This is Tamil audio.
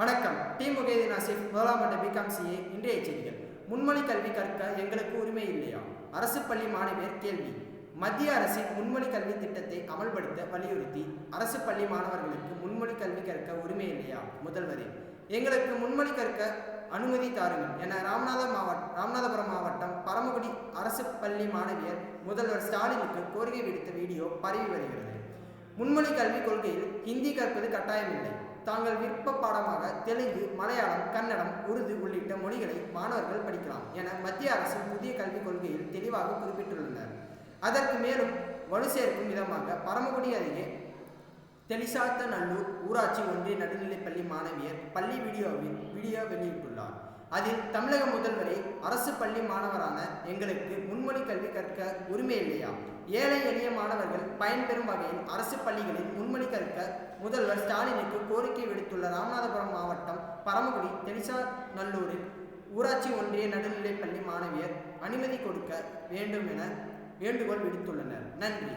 வணக்கம். டி. முகேதின் ஆசிப் முதலாம் ஆண்டு பிகாம் சிஏ இன்றைய செய்திகள். முன்மொழி கல்வி கற்க எங்களுக்கு உரிமை இல்லையா? அரசு பள்ளி மாணவியர் கேள்வி. மத்திய அரசின் முன்மொழி கல்வி திட்டத்தை அமல்படுத்த வலியுறுத்தி அரசு பள்ளி மாணவர்களுக்கு முன்மொழி கல்வி கற்க உரிமை இல்லையா? முதல்வரே எங்களுக்கு முன்மொழி கற்க அனுமதி தாருங்கள் என ராமநாத மாவட்டம் ராமநாதபுரம் மாவட்டம் பரமக்குடி அரசு பள்ளி மாணவியர் முதல்வர் ஸ்டாலினுக்கு கோரிக்கை விடுத்த வீடியோ பரவி வருகிறது. முன்மொழி கல்விக் கொள்கையில் ஹிந்தி கற்பது கட்டாயமில்லை. தாங்கள் விருப்ப பாடமாக தெலுங்கு மலையாளம் கன்னடம் உருது உள்ளிட்ட மொழிகளை மாணவர்கள் படிக்கலாம் என மத்திய அரசு புதிய கல்விக் கொள்கையில் தெளிவாக குறிப்பிட்டுள்ளனர். அதற்கு மேலும் வலு சேர்க்கும் விதமாக பரமக்குடி அருகே தெளிசாத்த நல்லூர் ஊராட்சி ஒன்றிய நடுநிலைப்பள்ளி மாணவியர் பள்ளி வீடியோவில் வீடியோ வெளியிட்டுள்ளார். அதில் தமிழக முதல்வரே அரசு பள்ளி மாணவரான எங்களுக்கு முன்மொழி கல்வி கற்க உரிமை இல்லையா? ஏழை எளிய மாணவர்கள் பயன்பெறும் வகையில் அரசு பள்ளிகளில் முன்மொழி கற்க முதல்வர் ஸ்டாலினுக்கு கோரிக்கை விடுத்துள்ள ராமநாதபுரம் மாவட்டம் பரமக்குடி தெலிசா நல்லூரில் ஊராட்சி ஒன்றிய நடுநிலைப்பள்ளி மாணவியர் அனுமதி கொடுக்க வேண்டும் என வேண்டுகோள் விடுத்துள்ளனர். நன்றி.